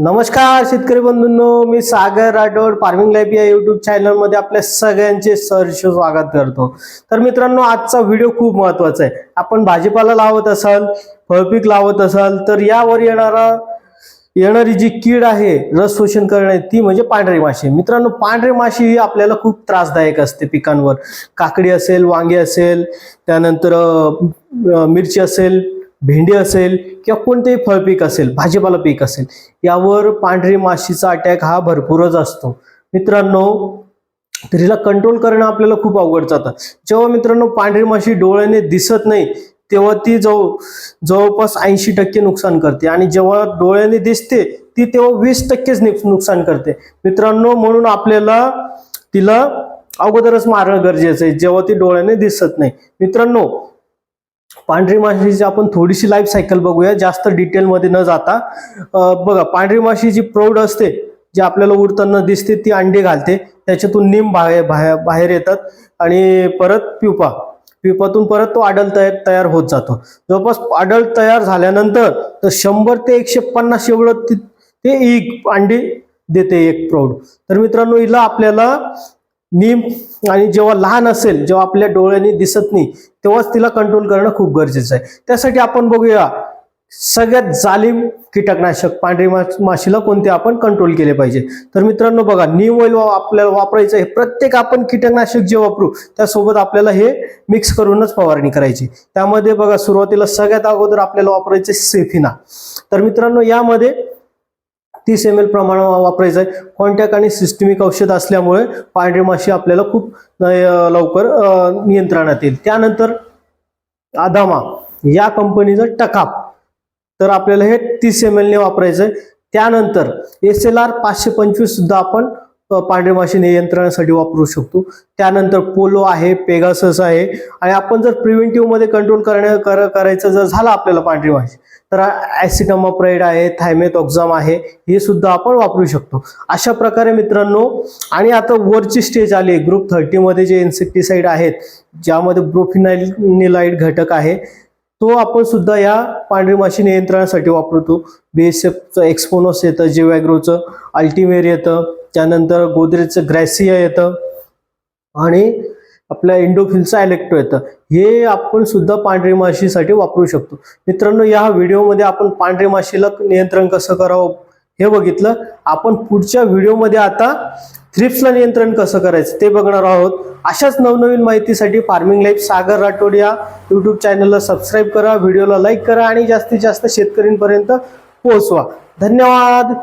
नमस्कार शेतकरी बंधूंनो मी सागर राठोड फार्मिंग लाईफ या युट्यूब चॅनलमध्ये आपल्या सगळ्यांचे सहर्ष स्वागत करतो. तर मित्रांनो आजचा व्हिडिओ खूप महत्त्वाचा आहे. आपण भाजीपाला लावत असाल फळपीक लावत असाल तर यावर येणारा येणारी जी कीड आहे रस शोषण करणे ती म्हणजे पांढरी माशी. मित्रांनो पांढरी माशी ही आपल्याला खूप त्रासदायक असते पिकांवर. काकडी असेल वांगे असेल त्यानंतर मिरची असेल भेंडी असेल किंवा कोणतेही फळपीक असेल भाजीपाला पीक असेल यावर पांढरी माशीचा अटॅक हा भरपूरच असतो. मित्रांनो तर हिला कंट्रोल करणं आपल्याला खूप अवघड जातं. जेव्हा मित्रांनो पांढरी माशी डोळ्याने दिसत नाही तेव्हा ती जवळ जवळपास ऐंशी टक्के नुकसान करते. आणि जेव्हा डोळ्याने दिसते ती तेव्हा वीस टक्केच नुक- नुकसान करते. मित्रांनो म्हणून आपल्याला तिला अगोदरच मारणं गरजेचं आहे जेव्हा ती डोळ्याने दिसत नाही. मित्रांनो पांढरी माशीची आपण थोडीशी लाईफ सायकल बघूया. जास्त डिटेलमध्ये न जाता बघा पांढरी माशी जी प्रौढ असते जी आपल्याला उडताना दिसते ती अंडी घालते. त्याच्यातून निम बाहेर बाहेर येतात आणि परत प्युपा प्युपातून परत तो आडल तयार तयार होत जातो. जवळपास आडल तयार झाल्यानंतर तर शंभर ते एकशे पन्नास एवढं ते एक अंडी देते एक प्रौढ. तर मित्रांनो हिला आपल्याला नीम आणि जेव्हा लहान असेल जेव्हा आपल्या डोळ्यांनी दिसत नाही तेव्हाच तिला कंट्रोल करणं खूप गरजेचं आहे. त्यासाठी आपण बघूया सगळ्यात जालीम कीटकनाशक पांढरी माशीला कोणते आपण कंट्रोल केले पाहिजे? तर मित्रांनो बघा नीम ऑइल आपल्याला वापरायचं आहे. प्रत्येक आपण कीटकनाशक जे वापरू त्यासोबत आपल्याला हे मिक्स करूनच फवारणी करायची. त्यामध्ये बघा सुरुवातीला सगळ्यात अगोदर आपल्याला वापरायचे सेफिना. तर मित्रांनो यामध्ये तीस एम एल प्रमाण वापरायचं आहे कॉन्टॅक्ट आणि सिस्टमिक औषध असल्यामुळे पांढरी माशी आपल्याला खूप लवकर नियंत्रणात येईल. त्यानंतर आदामा. या कंपनीचं टकाप. तर आपल्याला हे तीस एम एलने वापरायचं आहे त्यानंतर एस एल आर पाचशे पंचवीस सुद्धा आपण पांढरी माशी नियंत्रणासाठी वापरू शकतो. त्यानंतर पोलो आहे पेगासस आहे. आणि आपण जर प्रिव्हेंटिव्हमध्ये कंट्रोल करण्या कर, करायचं जर झालं आपल्याला पांढरी माशी तर ॲसिटमाप्राईड आहे थायमेथॉक्झाम आहे हे सुद्धा आपण वापरू शकतो. अशा प्रकारे मित्रांनो आणि आता वरची स्टेज आली ग्रुप थर्टीमध्ये जे इन्सेक्टिसाइड आहेत ज्यामध्ये ब्रोफिनाइल घटक आहे तो आपण सुद्धा या पांढरी माशी नियंत्रणासाठी वापरतो. बी एस एफचं एक्सपोनोस येतं जेवॅग्रोचं अल्टिमेर येतं त्यानंतर गोदरेजचं ग्रॅसिया येतं आणि आपल्या इंडोफिलचं इलेक्ट्रो येतं. हे आपण सुद्धा पांढरी माशीसाठी वापरू शकतो. मित्रांनो या व्हिडिओमध्ये आपण पांढरी माशीला नियंत्रण कसं करावं हे बघितलं. आपण पुढच्या व्हिडिओमध्ये आता थ्रिप्सला नियंत्रण कसं करायचं ते बघणार आहोत. अशाच नवनवीन माहितीसाठी फार्मिंग लाईफ सागर राठोड या यूट्यूब चॅनलला सबस्क्राईब करा व्हिडिओला लाईक करा आणि जास्तीत जास्त शेतकऱ्यांपर्यंत पोहोचवा. धन्यवाद!